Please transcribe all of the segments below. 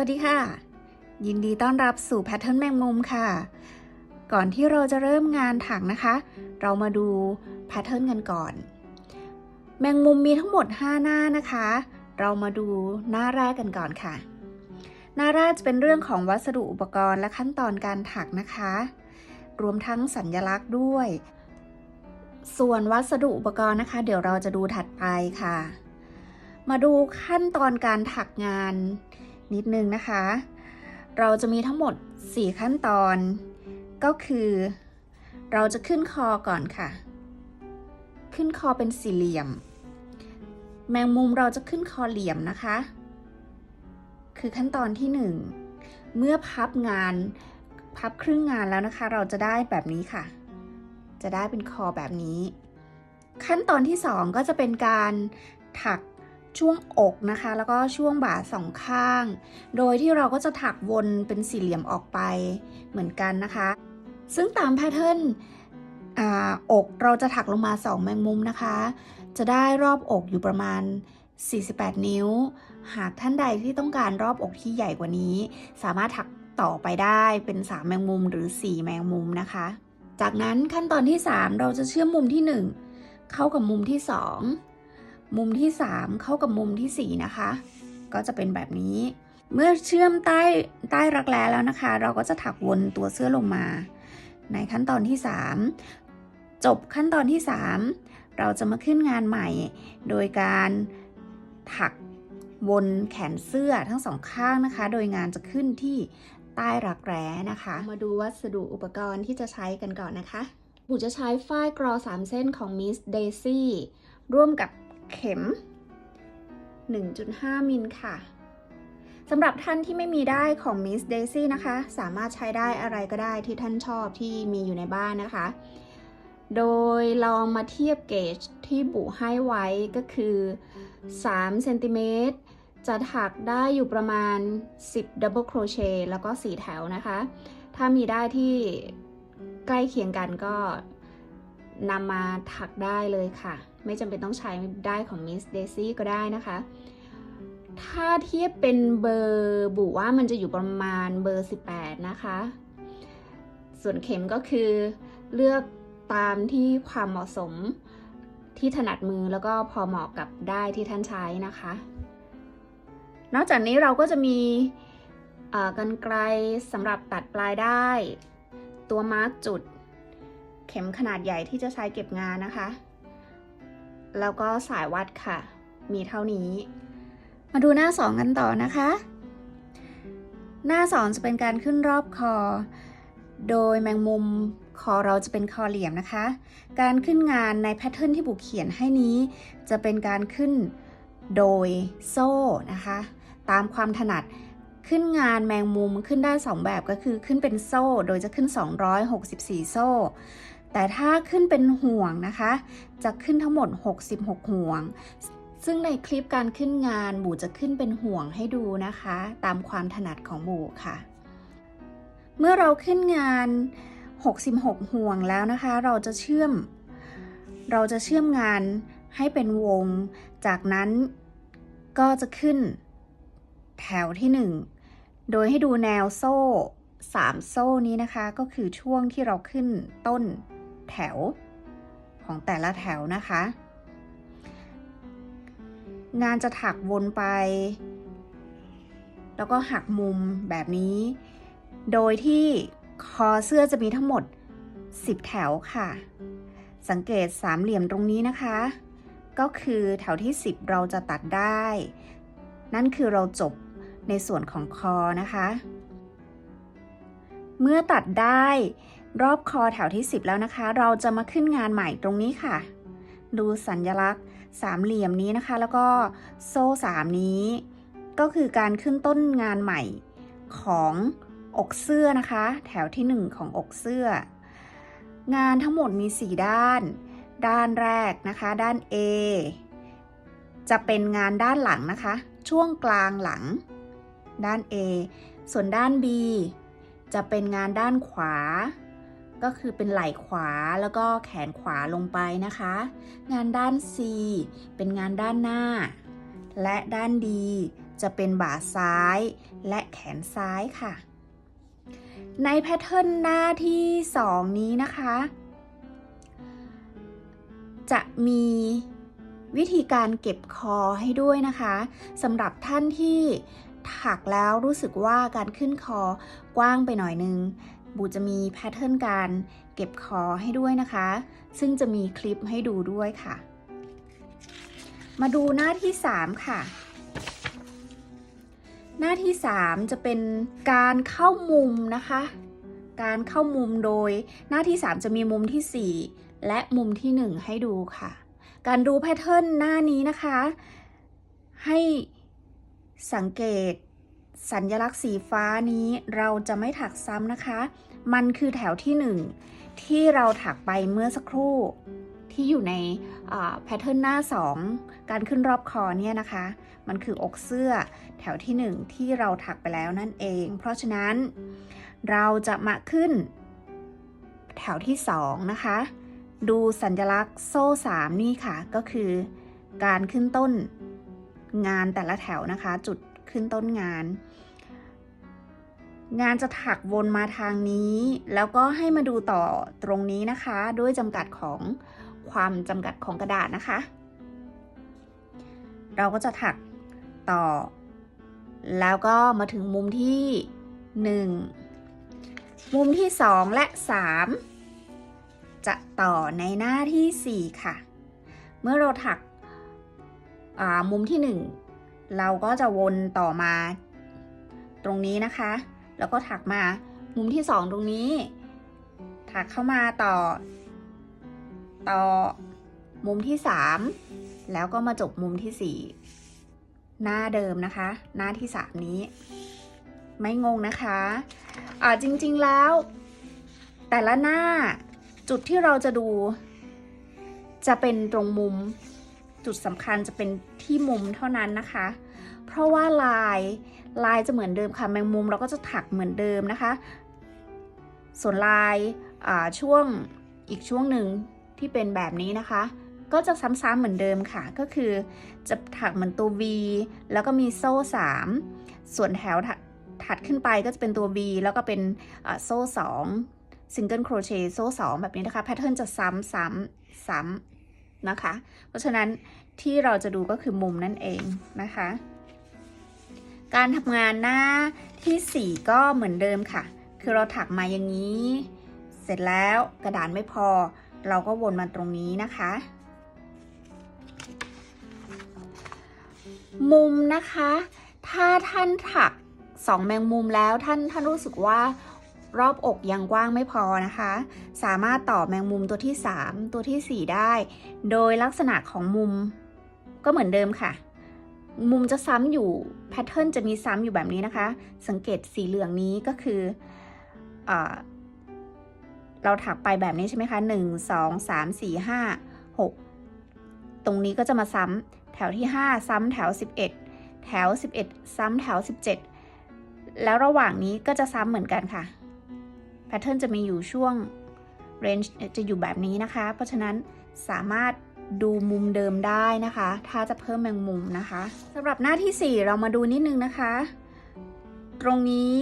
วัสดีค่ะ ยินดีต้อนรับสู่แพทเทิร์นแมงมุมค่ะ ก่อนที่เราจะเริ่มงานถักนะคะ เรามาดูแพทเทิร์นกันก่อน แมงมุมมีทั้งหมด 5 หน้านะคะ เรามาดูหน้าแรกกันก่อนค่ะ หน้าแรกจะเป็นเรื่องของวัสดุอุปกรณ์และขั้นตอนการถักนะคะ รวมทั้งสัญลักษณ์ด้วย ส่วนวัสดุอุปกรณ์นะคะ เดี๋ยวเราจะดูถัดไปค่ะ มาดูขั้นตอนการถักงาน นิดนึงนะคะ เราจะมีทั้งหมด 4 ขั้นตอน ก็คือ เราจะขึ้นคอก่อนค่ะ ขึ้นคอเป็นสี่เหลี่ยม แมงมุมเราจะขึ้นคอเหลี่ยมนะคะ คือขั้นตอนที่ 1 เมื่อพับงานพับครึ่งงานแล้วนะคะ เราจะได้แบบนี้ค่ะ จะได้เป็นคอแบบนี้ ขั้นตอนที่ 2 ก็จะเป็นการถัก ช่วงอกนะคะ แล้วก็ช่วงบ่าสองข้าง โดยที่เราก็จะถักวนเป็นสี่เหลี่ยมออกไปเหมือนกันนะคะ ซึ่งตามแพทเทิร์นอกเราจะถักลงมา 2 แมงมุมนะคะ จะได้รอบอกอยู่ประมาณ 48 นิ้ว หากท่านใดที่ต้องการรอบอกที่ใหญ่กว่านี้ สามารถถักต่อไปได้เป็น 3 แมงมุมหรือ 4 แมงมุมนะคะ จากนั้นขั้นตอนที่ 3 เราจะเชื่อมมุมที่ 1 เข้ากับมุมที่ 2 มุมที่ 3 เข้ากับมุมที่ 4 นะคะ ก็จะเป็นแบบนี้ เมื่อเชื่อมใต้ใต้รักแร้แล้วนะคะ เราก็จะถักวนตัวเสื้อลงมา ในขั้นตอนที่ 3 จบขั้นตอนที่ 3 เราจะมาขึ้นงานใหม่ โดยการถักวนแขนเสื้อทั้งสองข้างนะคะ โดยงานจะขึ้นที่ใต้รักแร้นะคะ มาดูวัสดุอุปกรณ์ที่จะใช้กันก่อนนะคะบูจะใช้ฝ้ายกรอ 3 เส้นของ Miss Daisy ร่วมกับ เข็ม 1.5 มิลค่ะสำหรับท่านที่ไม่มีได้ของ Miss Daisy นะคะ สามารถใช้ได้อะไรก็ได้ที่ท่านชอบที่มีอยู่ในบ้านนะคะ โดยลองมาเทียบเกจที่บุให้ไว้ก็คือ3เซนติเมตรจะถักได้อยู่ประมาณ 10 double crochet แล้วก็ 4 แถวนะคะ ถ้ามีได้ที่ใกล้เคียงกันก็ นำมาถักได้เลยค่ะ ไม่จำเป็นต้องใช้ได้ของ Miss Daisy ก็ได้นะคะ ถ้าเทียบเป็นเบอร์บุว่ามันจะอยู่ประมาณเบอร์ 18 นะคะ ส่วนเข็มก็คือเลือกตามที่ความเหมาะสมที่ถนัดมือแล้วก็พอเหมาะกับได้ที่ท่านใช้นะคะ นอกจากนี้เราก็จะมีกันไกลสำหรับตัดปลายได้ ตัวมาร์กจุด เข็มขนาดใหญ่ที่จะใช้เก็บงานนะคะ แล้วก็สายวัดค่ะ มีเท่านี้ มาดูหน้า2กันต่อนะคะ หน้า2จะเป็นการขึ้นรอบคอ โดยแมงมุมคอเราจะเป็นคอเหลี่ยมนะคะ การขึ้นงานในแพทเทิร์นที่บุกเขียนให้นี้ จะเป็นการขึ้นโดยโซ่นะคะ ตามความถนัดขึ้นงานแมงมุมขึ้นได้ 2 แบบก็คือขึ้นเป็นโซ่ โดยจะขึ้น 264 โซ่ แต่ถ้าขึ้นเป็นห่วงนะคะ จะขึ้นทั้งหมด 66 ห่วง ซึ่งในคลิปการขึ้นงานบูจะขึ้นเป็นห่วงให้ดูนะคะ ตามความถนัดของบูค่ะ เมื่อเราขึ้นงาน 66 ห่วงแล้วนะคะ เราจะเชื่อม เราจะเชื่อมงานให้เป็นวง จากนั้นก็จะขึ้นแถวที่ 1 โดยให้ดูแนวโซ่ 3 โซ่นี้นะคะ ก็คือช่วงที่เราขึ้นต้น แถวของแต่ละแถวนะคะ งานจะถักวนไป แล้วก็หักมุมแบบนี้ โดยที่คอเสื้อจะมีทั้งหมด 10 แถวค่ะ สังเกตสามเหลี่ยมตรงนี้นะคะ ก็คือแถวที่ 10 เราจะตัดได้ นั่นคือเราจบในส่วนของคอนะคะ เมื่อตัดได้ รอบคอแถวที่ 10 แล้วนะคะ เราจะมาขึ้นงานใหม่ตรงนี้ค่ะ ดูสัญลักษณ์สามเหลี่ยมนี้นะคะ แล้วก็โซ่สามนี้ ก็คือการขึ้นต้นงานใหม่ของอกเสื้อนะคะ แถวที่ 1 ของอกเสื้อ งานทั้งหมดมี 4 ด้าน ด้านแรกนะคะ ด้าน A จะเป็นงานด้านหลังนะคะ ช่วงกลางหลัง ด้าน A ส่วนด้าน B จะเป็นงานด้านขวา ก็คือเป็นไหล่ขวาแล้วก็แขนขวาลงไปนะคะ งานด้าน C เป็นงานด้านหน้า และด้าน D จะเป็นบ่าซ้ายและแขนซ้ายค่ะ ในแพทเทิร์นหน้าที่ 2 นี้นะคะ จะมีวิธีการเก็บคอให้ด้วยนะคะสำหรับท่านที่ถักแล้วรู้สึกว่าการขึ้นคอกว้างไปหน่อยนึง บูจะมีแพทเทิร์นการเก็บคอให้ด้วยนะคะ ซึ่งจะมีคลิปให้ดูด้วยค่ะ มาดูหน้าที่ 3 ค่ะ หน้าที่ 3 จะเป็นการเข้ามุมนะคะ การเข้ามุมโดยหน้าที่ 3 จะมีมุมที่ 4 และมุมที่ 1 ให้ดูค่ะ การดูแพทเทิร์นหน้านี้นะคะ ให้สังเกตสัญลักษณ์สีฟ้านี้เราจะไม่ถักซ้ำนะคะ มันคือแถวที่ 1 ที่เราถักไปเมื่อสักครู่ ที่อยู่ในแพทเทิร์นหน้า 2 การขึ้นรอบคอเนี่ยนะคะ มันคืออกเสื้อแถวที่ 1 ที่เราถักไปแล้วนั่นเอง เพราะฉะนั้นเราจะมาขึ้น แถวที่ 2 นะคะ ดูสัญลักษณ์โซ่ 3 นี่ค่ะ ก็คือการขึ้นต้นงานแต่ละแถวนะคะ จุดขึ้นต้นงาน งานจะถักวนมาทางนี้ แล้วก็ให้มาดูต่อตรงนี้นะคะ ด้วยจำกัดของความจำกัดของกระดาษนะคะ เราก็จะถักต่อ แล้วก็มาถึงมุมที่ 1 มุมที่ 2 และ 3 จะต่อในหน้าที่ 4 ค่ะ เมื่อเราถักมุมที่ 1 เราก็จะวนต่อมาตรงนี้นะคะ แล้วก็ถักมามุมที่2ตรงนี้ ถักเข้ามาต่อ ต่อมุมที่3แล้วก็มาจบมุมที่4หน้าเดิมนะคะ หน้าที่3นี้ ไม่งงนะคะะจริงๆแล้ว แต่ละหน้าจุดที่เราจะดู จะเป็นตรงมุมจุดสำคัญจะเป็นที่มุมเท่านั้นนะคะ เพราะว่าลายลายจะเหมือนเดิมค่ะแมงมุมเราก็จะถักเหมือนเดิมนะคะ ส่วนลายช่วงอีกช่วงหนึ่งที่เป็นแบบนี้นะคะ ก็จะซ้ำๆเหมือนเดิมค่ะ ก็คือจะถักเหมือนตัว V แล้วก็มีโซ่ 3 ส่วนแถวถัดขึ้นไปก็จะเป็นตัว V แล้วก็เป็นโซ่ 2 ซิงเกิลโครเชต์โซ่ 2 แบบนี้นะคะแพทเทิร์นจะซ้ำซ้ำซ้ำนะคะ เพราะฉะนั้นที่เราจะดูก็คือมุมนั่นเองนะคะ การทำงานหน้าที่ 4 ก็เหมือนเดิมค่ะ คือเราถักมาอย่างนี้ เสร็จแล้วกระดานไม่พอ เราก็วนมาตรงนี้นะคะ มุมนะคะ ถ้าท่านถักสองแมงมุมแล้วท่านท่านรู้สึกว่ารอบอกยังกว้างไม่พอนะคะ สามารถต่อแมงมุมตัวที่ 3 ตัวที่ 4 ได้ โดยลักษณะของมุมก็เหมือนเดิมค่ะ มุมจะซ้ำอยู่แพทเทิร์นจะมีซ้ำอยู่แบบนี้นะคะ สังเกตสีเหลืองนี้ก็คืออเราถักไปแบบนี้ใช่ไหมคะ1 2 3 4 5 6ตรงนี้ก็จะมาซ้ำแถวที่5ซ้ำแถว11แถว11ซ้ำแถว17แล้วระหว่างนี้ก็จะซ้ำเหมือนกันค่ะแพทเทิร์นจะมีอยู่ช่วงเรนจ์จะอยู่แบบนี้นะคะ เพราะฉะนั้นสามารถ ดูมุมเดิมได้นะคะ ถ้าจะเพิ่มแมงมุมนะคะสำหรับหน้าที่ 4 เรามาดูนิดนึงนะคะ ตรงนี้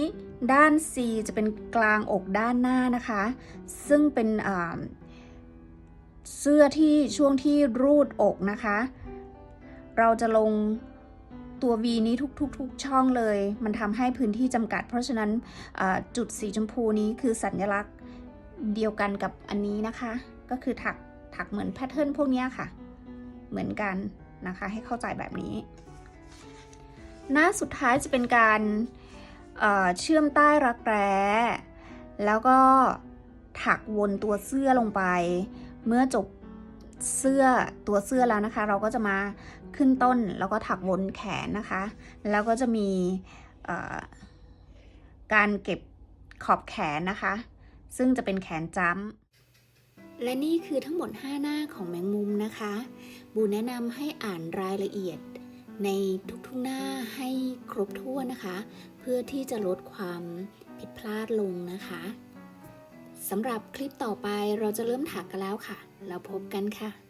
ด้าน C จะเป็นกลางอกด้านหน้านะคะ ซึ่งเป็นเสื้อที่ช่วงที่รูดอกนะคะ เราจะลงตัว V นี้ทุกๆช่องเลย มันทำให้พื้นที่จำกัด เพราะฉะนั้นจุดสีชมพูนี้คือสัญลักษณ์เดียวกันกับอันนี้นะคะ ก็คือถัก ถักเหมือนแพทเทิร์นพวกนี้ค่ะ เหมือนกันนะคะ ให้เข้าใจแบบนี้ หน้าสุดท้ายจะเป็นการเเชื่อมใต้รักแร้ แล้วก็ถักวนตัวเสื้อลงไป เมื่อจบเสื้อตัวเสื้อแล้วนะคะ เราก็จะมาขึ้นต้นแล้วก็ถักวนแขนนะคะ แล้วก็จะมีการเก็บขอบแขนนะคะ ซึ่งจะเป็นแขนจ้ำ และนี่คือทั้งหมด 5 หน้าของแมงมุมนะคะ บูแนะนำให้อ่านรายละเอียดในทุกๆหน้าให้ครบถ้วนนะคะ เพื่อที่จะลดความผิดพลาดลงนะคะสำหรับคลิปต่อไปเราจะเริ่มถักกันแล้วค่ะ เราพบกันค่ะ